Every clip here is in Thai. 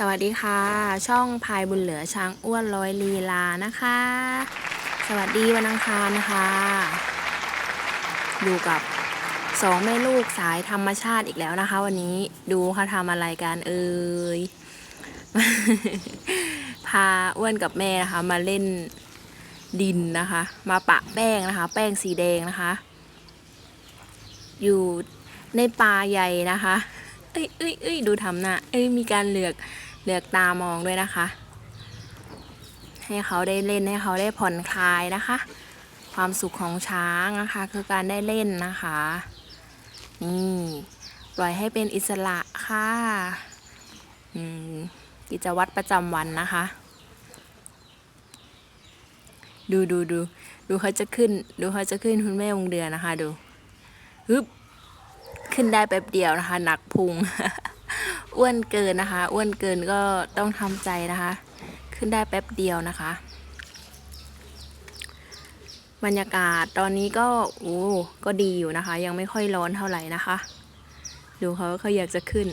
สวัสดีค่ะ ช่องพายบุญเหลือช้างอ้วนร้อยลีลานะคะ สวัสดีวันอังคารนะคะ อยู่กับสองแม่ลูกสายธรรมชาติอีกแล้วนะคะ วันนี้ดูเขาทำอะไรกันเอ่ยพาอ้วนกับแม่นะคะ มาเล่นดินนะคะ มาปะแป้งนะคะ แป้งสีแดงนะคะ อยู่ในป่าใหญ่นะคะเอ้ยเอ้ยเอ้ยดูทำหน้าเอ้ย มีการเหลือก เหลือกตามองด้วยนะคะ ให้เขาได้เล่นให้เขาได้ผ่อนคลายนะคะ ความสุขของช้างนะคะ คือการได้เล่นนะคะนี่ปล่อยให้เป็นอิสระค่ะอืมกิจวัตรประจำวันนะคะ ดูดูดูดูเขาจะขึ้น ดูเขาจะขึ้นคุณแม่วงเดือนนะคะ ดูฮึบขึ้นได้แป๊บเดียวนะคะ หนักพุง อ้วนเกินนะคะ อ้วนเกินก็ต้องทำใจนะคะ ขึ้นได้แป๊บเดียวนะคะ บรรยากาศตอนนี้ก็โอ้ก็ดีอยู่นะคะ ยังไม่ค่อยร้อนเท่าไหร่นะคะ ดูเขาเขาอยากจะขึ้น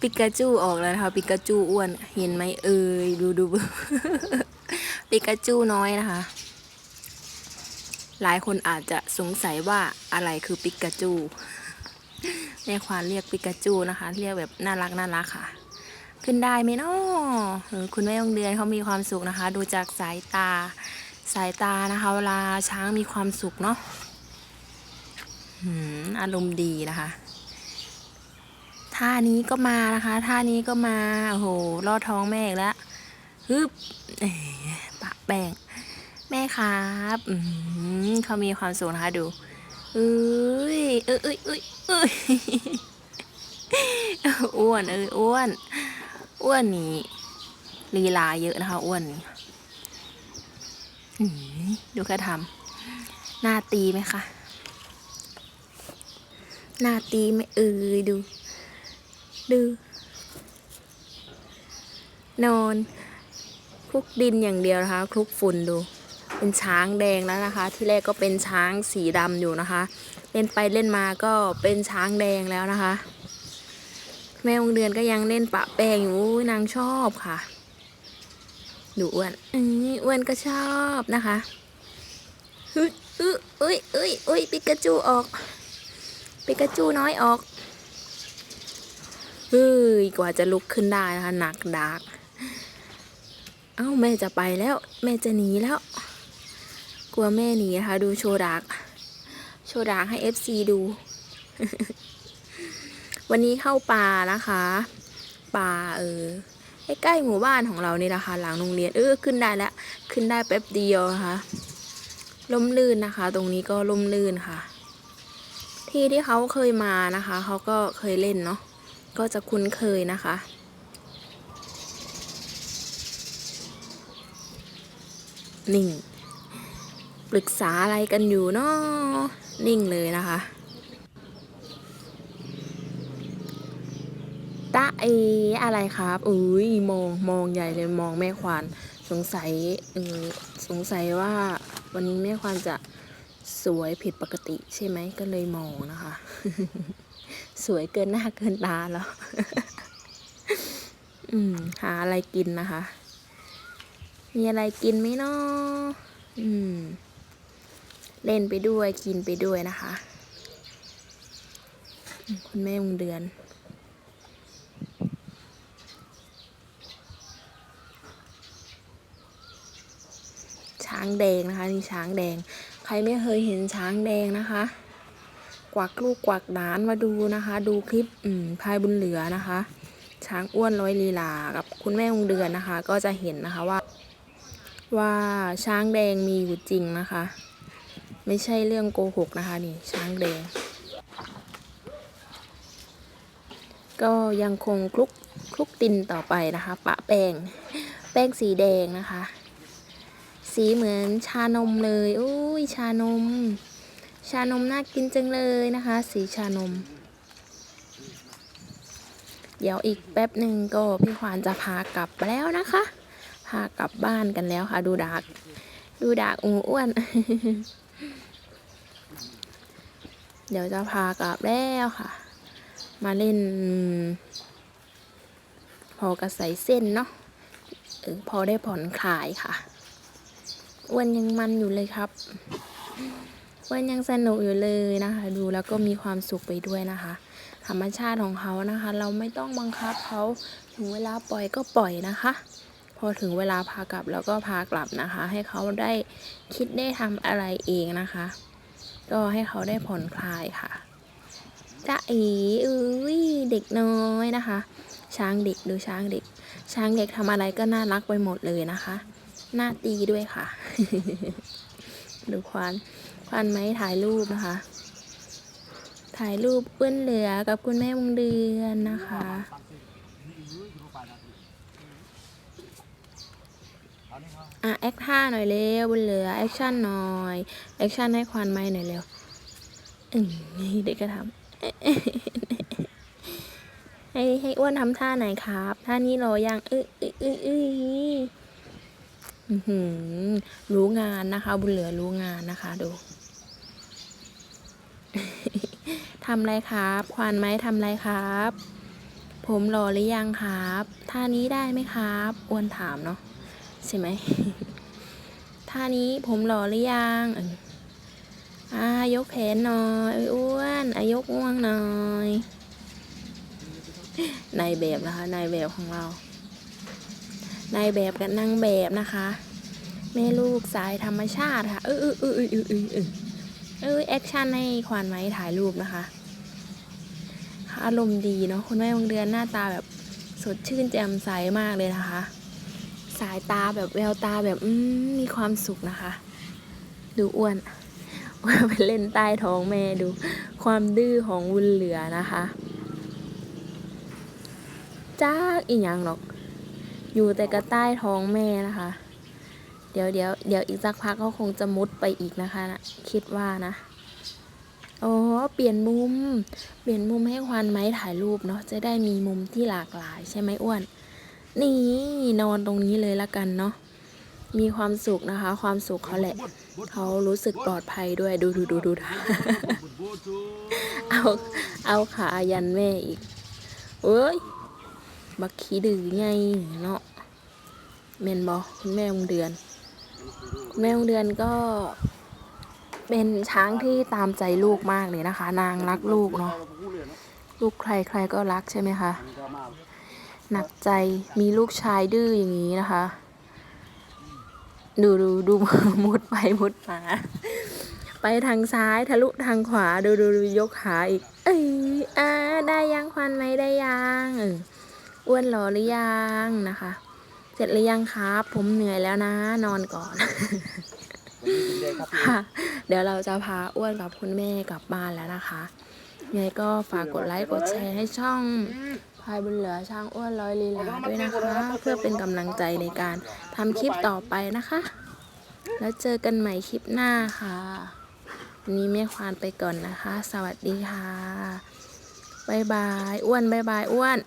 ปิกาจูออกแล้วนะคะปิกาจูอ้วนเห็นไหมเอ่ยดูดูปิกาจูน้อยนะคะ หลายคนอาจจะสงสัยว่าอะไรคือปิกาจู แม่ควานเรียกปิกาจูนะคะ เรียกแบบน่ารักน่ารักค่ะ ขึ้นได้ไหมเนาะเอคุณแม่ยงเดือนเขามีความสุขนะคะ ดูจากสายตาสายตานะคะเวลาช้างมีความสุขเนาะอารมณ์ดีนะคะท่านี้ก็มานะคะท่านี้ก็มาโอ้โหลอดท้องแม่อีกแล้วฮึบปะแป้งแม่ครับเขามีความสุขนะคะดู เอ้ยเอ้ยเอ้ยเอ้ยเอ้ยอ้วนเอ้ยอ้วนอ้วนนี่ลีลาเยอะนะคะ อ้วนนี่ดูแค่ทำหน้าตีไหมคะหน้าตีไหมเอ้ยดู ดู นอนคลุกดินอย่างเดียวนะคะคลุกฝุ่นดู เป็นช้างแดงแล้วนะคะ ที่แรกก็เป็นช้างสีดำอยู่นะคะ เล่นไปเล่นมาก็เป็นช้างแดงแล้วนะคะ แม่วงเดือนก็ยังเล่นปะแป้งอยู่นางชอบค่ะ ดูอ้วนอืออ้วนก็ชอบนะคะฮึอึเอ้ยเอ้ยเอ้ยปิกาจูออกปิกาจูน้อยออกเฮ้ยกว่าจะลุกขึ้นได้นะคะหนักดากเอ้าแม่จะไปแล้ว แม่จะหนีแล้ว ลัวแม่หนีนะคะ ดูโชว์ดาก โชว์ดากให้ FC ดู วันนี้เข้าป่านะคะ ป่าเออใกล้ๆหมู่บ้านของเรานี่นะคะ หลังโรงเรียนเออขึ้นได้แล้ว ขึ้นได้แป๊บเดียวนะคะล่มลื่นนะคะ ตรงนี้ก็ล่มลื่นค่ะ ที่ที่เขาเคยมานะคะ เขาก็เคยเล่นเนาะก็จะคุ้นเคยนะคะ หนิ่ง ปรึกษาอะไรกันอยู่เนาะนิ่งเลยนะคะตาเออะไรครับอุ้ยมองมองใหญ่เลยมองแม่ควานสงสัยเออสงสัยว่าวันนี้แม่ควานจะสวยผิดปกติใช่ไหมก็เลยมองนะคะ สวยเกินหน้าเกินตาแล้วอืมหาอะไรกินนะคะ มีอะไรกินไหมเนาะอืม เล่นไปด้วยกินไปด้วยนะคะ คุณแม่วงเดือน ช้างแดงนะคะนี่ช้างแดง ใครไม่เคยเห็นช้างแดงนะคะ กวักลูกกวักหลานมาดูนะคะ ดูคลิปพายบุญเหลือนะคะ ช้างอ้วนร้อยลีลากับคุณแม่วงเดือนนะคะ ก็จะเห็นนะคะว่า ว่าช้างแดงมีอยู่จริงนะคะ ไม่ใช่เรื่องโกหกนะคะนี่ช้างแดง ก็ยังคงคลุกคลุกดินต่อไปนะคะ ปะแป้ง แป้งสีแดงนะคะ สีเหมือนชานมเลยอุ้ยชานม ชานมน่ากินจังเลยนะคะ สีชานม เดี๋ยวอีกแป๊บหนึ่งก็พี่ควานจะพากลับแล้วนะคะ พากลับบ้านกันแล้วค่ะ ดูดากดูดากอูอ้วน เดี๋ยวจะพากลับแล้วค่ะ มาเล่น พอกระใส่เส้นเนาะเออพอได้ผ่อนคลายค่ะอ้วนยังมันอยู่เลยครับอ้วนยังสนุกอยู่เลยนะคะ ดูแล้วก็มีความสุขไปด้วยนะคะ ธรรมชาติของเขานะคะ เราไม่ต้องบังคับเขาถึงเวลาปล่อยก็ปล่อยนะคะ พอถึงเวลาพากลับแล้วก็พากลับนะคะ ให้เขาได้คิดได้ทำอะไรเองนะคะ ก็ให้เขาได้ผ่อนคลายค่ะจ้าเอ๋อุ้ยเด็กน้อยนะคะ ช้างเด็กดูช้างเด็ก ช้างเด็กทำอะไรก็น่ารักไปหมดเลยนะคะหน้าตีด้วยค่ะ ดูควานควานไหมถ่ายรูปนะคะ ถ่ายรูปเปื้อนเหลือกับคุณแม่วงเดือนนะคะ อะแอคท่าหน่อยเร็วบนเหลือแอคชั่นหน่อยแอคชั่นให้ควานไม้หน่อยเร็วนี่เด็กก็ทำให้ให้อ้วนทำท่าไหนครับท่านี้รอยังเอ้ยเอ้ยเอ้ออื้อหือรู้งานนะคะ บุญเหลือรู้งานนะคะดูทำไรครับ ควานไหมทำไรครับ ผมรอหรือยังครับท่านี้ได้ไหมครับอ้วนถามเนาะ ใช่ไหมท่านี้ผมหล่อหรือยังอ่ายกแขนหน่อยอ้วนอายกอ้วงหน่อยนายแบบนะคะนายแบบของเรานายแบบกับนางแบบนะคะแม่ลูกสายธรรมชาติค่ะเออเออเออเออเออเออเออแอคชั่นให้ควานไว้ถ่ายรูปนะคะอารมณ์ดีเนาะคุณแม่วงเดือนหน้าตาแบบสดชื่นแจ่มใสมากเลยนะคะ สายตาแบบแววตาแบบอืมมีความสุขนะคะ ดูอ้วนว่าไปเล่นใต้ท้องแม่ดู ความดื้อของวุนเหลือนะคะจ้าอีหยังหรอก อยู่แต่กระใต้ท้องแม่นะคะ เดี๋ยวเดี๋ยวเดี๋ยวอีกสักพักก็คงจะมุดไปอีกนะคะนะคิดว่านะโอ๋อเปลี่ยนมุม เปลี่ยนมุมให้ควานไม้ถ่ายรูปเนาะจะได้มีมุมที่หลากหลายใช่ไหมอ้วน นี่นอนตรงนี้เลยละกันเนาะมีความสุขนะคะ ความสุขเขาแหละ เขารู้สึกปลอดภัยด้วยดูดูดูดูเอาเอาขายันแม่อีกเอ้ย บักขี้ดื้อไงเนาะเมนบอคุณแม่วงเดือนคุณแม่วงเดือนก็เป็นช้างที่ตามใจลูกมากเลยนะคะ นางรักลูกเนาะลูกใครใครก็รักใช่ไหมคะ หนักใจมีลูกชายดื้ออย่างนี้นะคะ ดูดูดูมุดไปมุดมาไปทางซ้ายทะลุทางขวาดูดูดูยกขาอีก เอ้ยอ่าได้ยังควันไหมได้ยังเอออ้วนหรอหรือยังนะคะ เสร็จหรือยังครับ ผมเหนื่อยแล้วนะ นอนก่อนค่ะเดี๋ยวเราจะพาอ้วนกับคุณแม่กลับบ้านแล้วนะคะยังไงก็ฝากกดไลค์กดแชร์ให้ช่องพายบุญเหลือช่างอ้วนร้อยลีลาด้วยนะคะ เพื่อเป็นกำลังใจในการทำคลิปต่อไปนะคะ แล้วเจอกันใหม่คลิปหน้าค่ะวันนี้แม่ควานไปก่อนนะคะ สวัสดีค่ะบ๊ายบาย อ้วนบ๊ายบาย อ้วน